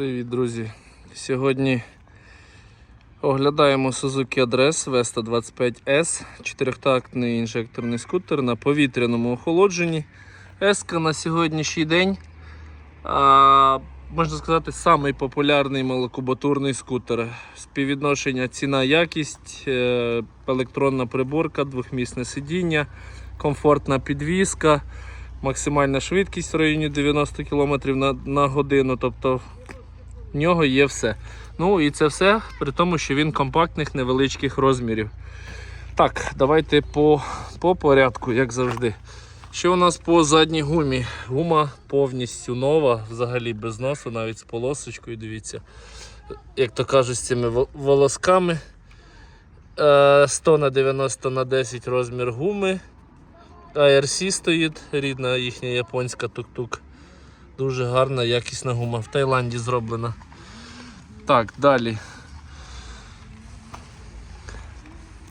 Привіт, друзі! Сьогодні оглядаємо Suzuki Address Vesta 25S, чотирьохтактний інжекторний скутер на повітряному охолодженні. S на сьогоднішній день, а, можна сказати, самий популярний малокубатурний скутер. Співвідношення ціна-якість, е, електронна приборка, двохмісне сидіння, комфортна підвізка. Максимальна швидкість в районі 90 км на, на годину. Тобто в нього є все. Ну і це все при тому, що він компактних невеличких розмірів. Так, давайте по, по порядку, як завжди. Що у нас по задній гумі? Гума повністю нова, взагалі без носу, навіть з полосочкою. Дивіться, як то кажуть, з цими волосками. Е, 100 на 90 на 10 розмір гуми. ARC стоїть, рідна їхня японська тук-тук. Дуже гарна, якісна гума. В Таїланді зроблена. Так, далі.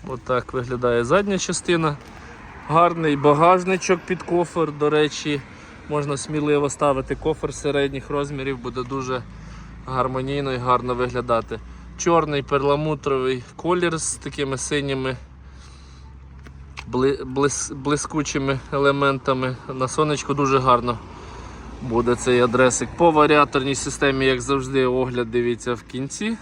Отак виглядає задня частина. Гарний багажничок під кофер. До речі, можна сміливо ставити кофер середніх розмірів, буде дуже гармонійно і гарно виглядати. Чорний перламутровий колір з такими синіми блискучими елементами. На сонечку дуже гарно буде цей адресик. По варіаторній системі, як завжди, огляд дивіться в кінці.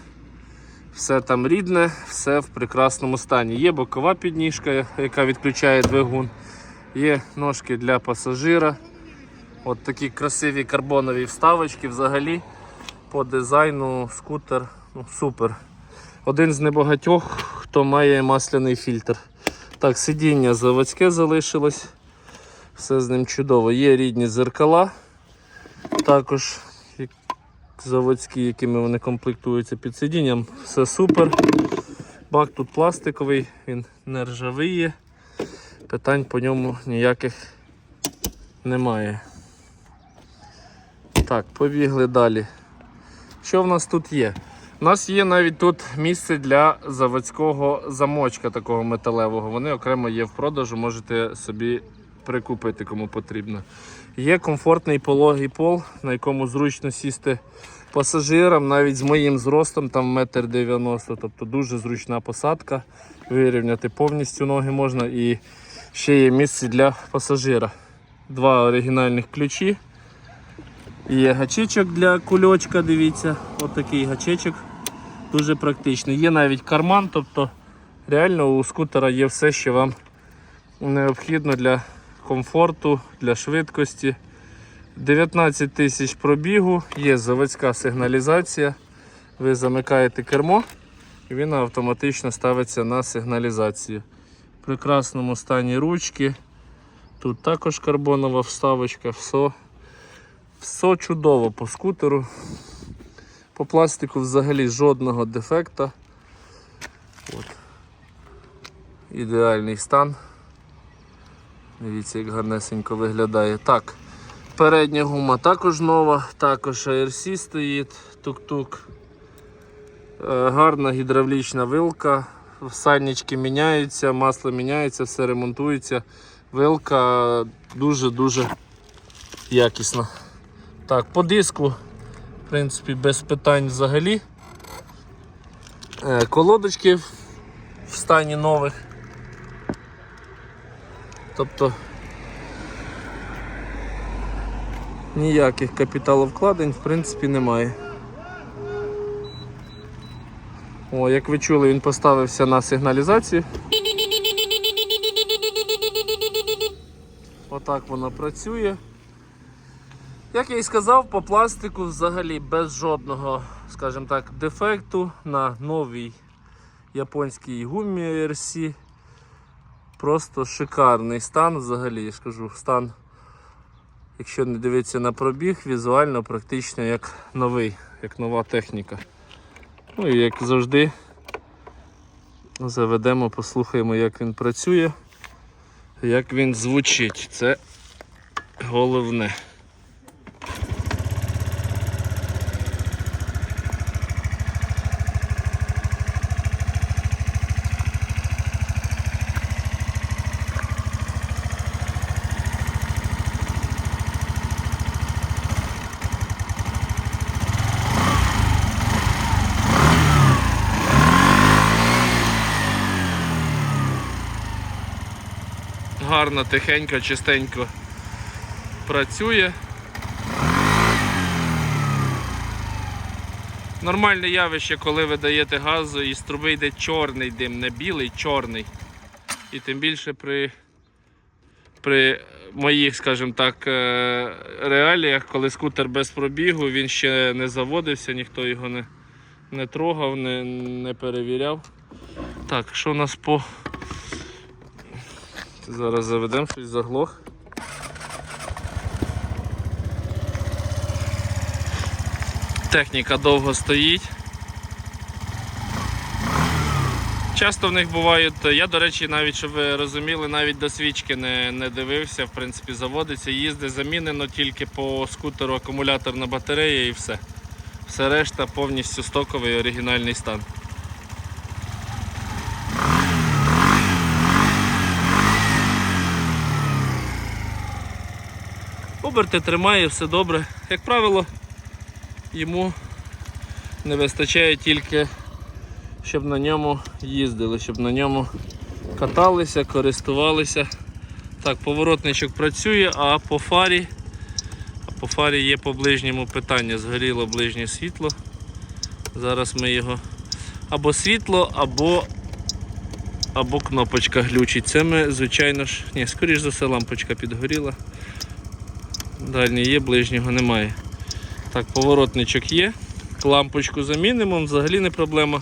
Все там рідне, все в прекрасному стані. Є бокова підніжка, яка відключає двигун. Є ножки для пасажира. От такі красиві карбонові вставочки. Взагалі по дизайну скутер ну, супер. Один з небагатьох, хто має масляний фільтр. Так, сидіння заводське залишилось. Все з ним чудово. Є рідні зеркала. Також заводські, якими вони комплектуються під сидінням. Все супер. Бак тут пластиковий, він не ржавіє. Питань по ньому ніяких немає. Так, побігли далі. Що в нас тут є? У нас є навіть тут місце для заводського замочка такого металевого. Вони окремо є в продажу, можете собі прикупити, кому потрібно. Є комфортний пологий пол, на якому зручно сісти пасажирам, навіть з моїм зростом, там 1,90 м, тобто дуже зручна посадка. Вирівняти повністю ноги можна і ще є місце для пасажира. Два оригінальних ключі. Є гачечок для кульочка, дивіться, отакий гачечок. Дуже практичний. Є навіть карман, тобто реально у скутера є все, що вам необхідно для комфорту, для швидкості. 19 тисяч пробігу, є заводська сигналізація. Ви замикаєте кермо і він автоматично ставиться на сигналізацію. В прекрасному стані ручки. Тут також карбонова вставочка, все все чудово по скутеру. По пластику взагалі жодного дефекта. От. Ідеальний стан. Дивіться, як гарнесенько виглядає. Так, передня гума також нова, також ARC стоїть, тук-тук. Е, Гарна гідравлічна вилка, сальнички міняються, масло міняється, все ремонтується. Вилка дуже-дуже якісна. Так, по диску, в принципі, без питань взагалі. Е, Колодочки в в стані нових. Тобто ніяких капіталовкладень в принципі немає. О, як ви чули, він поставився на сигналізацію. Отак воно працює. Як я і сказав, по пластику взагалі без жодного, скажімо так, дефекту на новій японській гумі RC. Просто шикарний стан взагалі, я ж кажу, стан, якщо не дивитися на пробіг, візуально практично як новий, як нова техніка. Ну і як завжди заведемо, послухаємо, як він працює, як він звучить. Це головне. Гарно, тихенько, чистенько працює. Нормальне явище, коли ви даєте газу і з труби йде чорний дим, не білий, чорний. І тим більше при, при моїх, скажімо так, е, реаліях, коли скутер без пробігу, він ще не заводився, ніхто його не, не трогав, не, не перевіряв. Так, що у нас по. Зараз заведемо щось заглох. Техніка довго стоїть. Часто в них бувають, я, до речі, навіть, щоб ви розуміли, навіть до свічки не, не дивився, в принципі, заводиться, їздить замінено тільки по скутеру акумуляторна батарея і все. Все решта повністю стоковий оригінальний стан. Оберти тримає, все добре. Як правило, йому не вистачає тільки, щоб на ньому їздили, щоб на ньому каталися, користувалися. Так, поворотничок працює, а по фарі, а по фарі є по ближньому питання. Згоріло ближнє світло. Зараз ми його або світло, або, або кнопочка глючить. Це ми, звичайно ж, ні, скоріш за все лампочка підгоріла. Дальній є, ближнього немає. Так, поворотничок є. Лампочку замінимо, взагалі не проблема.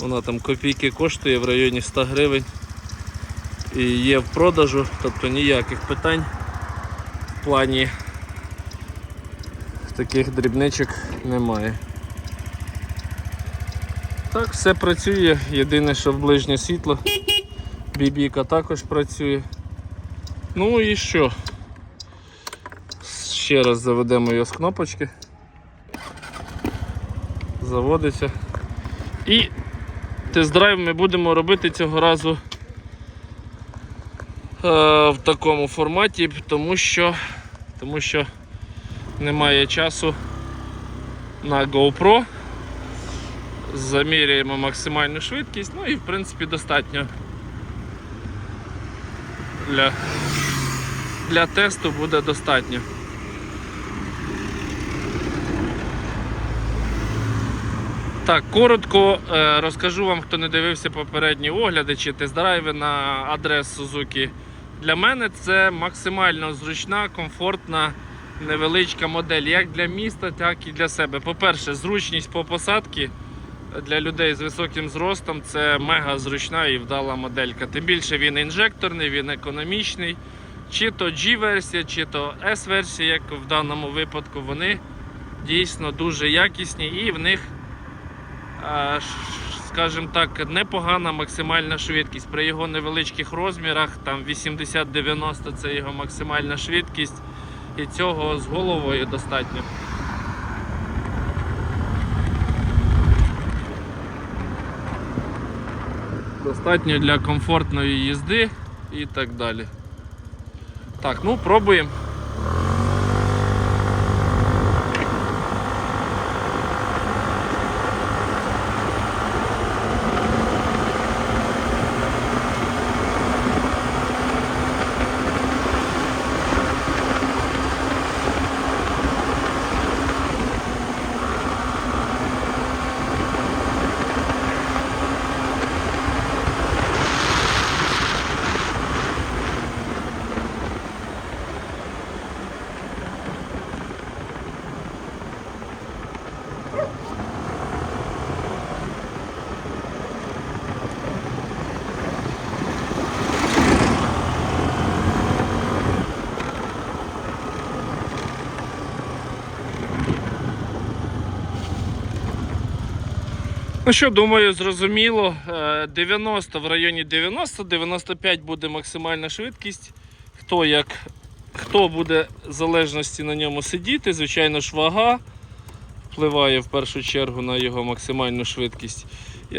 Вона там копійки коштує в районі 100 гривень. І є в продажу, тобто ніяких питань в плані таких дрібничок немає. Так, все працює. Єдине, що в ближнє світло. Бібіка також працює. Ну і що? Ще раз заведемо його з кнопочки. Заводиться. І тест-драйв ми будемо робити цього разу е, в такому форматі, тому що, тому що немає часу на GoPro. Заміряємо максимальну швидкість, ну і в принципі достатньо для, для тесту буде достатньо. Так, коротко е, розкажу вам, хто не дивився попередні огляди чи тест-драйви на адрес Suzuki. Для мене це максимально зручна, комфортна, невеличка модель, як для міста, так і для себе. По-перше, зручність по посадці для людей з високим зростом це мега зручна і вдала моделька. Тим більше він інжекторний, він економічний. Чи то G-версія, чи то S-версія, як в даному випадку, вони дійсно дуже якісні і в них скажімо так, непогана максимальна швидкість. При його невеличких розмірах, там 80-90 це його максимальна швидкість, і цього з головою достатньо. Достатньо для комфортної їзди і так далі. Так, ну пробуємо. Ну що, думаю, зрозуміло. Е, 90 в районі 90-95 буде максимальна швидкість. Хто як хто буде в залежності на ньому сидіти, звичайно ж, вага впливає в першу чергу на його максимальну швидкість.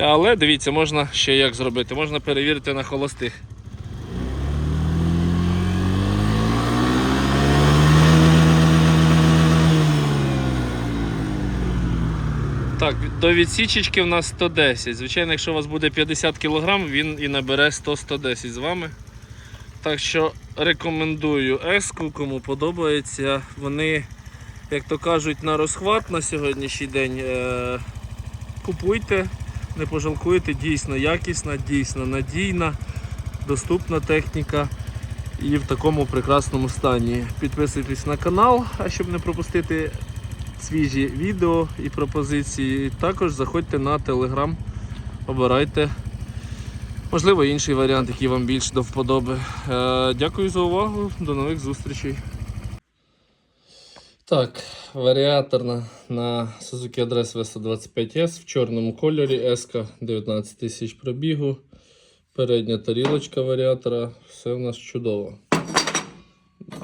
Але дивіться, можна ще як зробити, можна перевірити на холостих. Так, до відсічечки в нас 110. Звичайно, якщо у вас буде 50 кг, він і набере 100-110 з вами. Так що рекомендую еску, кому подобається. Вони, як то кажуть, на розхват на сьогоднішній день. Е, купуйте, не пожалкуєте, дійсно якісна, дійсно надійна, доступна техніка і в такому прекрасному стані. Підписуйтесь на канал, а щоб не пропустити свіжі відео і пропозиції. Також заходьте на телеграм, обирайте. Можливо, інший варіант, який вам більш до вподоби. Е, дякую за увагу. До нових зустрічей. Так, варіаторна на Suzuki Address V125S в чорному кольорі S 19 тисяч пробігу. Передня тарілочка варіатора. Все в нас чудово.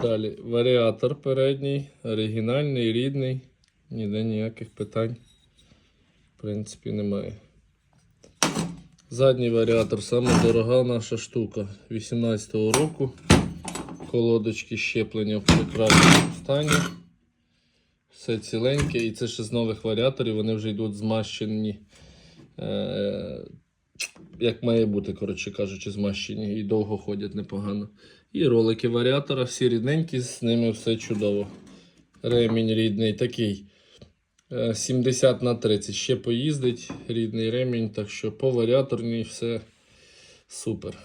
Далі варіатор передній, оригінальний, рідний. Ніде ніяких питань. В принципі, немає. Задній варіатор саме дорога наша штука 18-го року. Колодочки щеплення в прекрасному стані. Все ціленьке, і це ще з нових варіаторів, вони вже йдуть змащені. Е- як має бути, коротше кажучи, змащені і довго ходять непогано. І ролики варіатора, всі рідненькі, з ними все чудово. Ремінь рідний такий. Е, 70 на 30 ще поїздить рідний ремінь, так що по варіаторній все супер.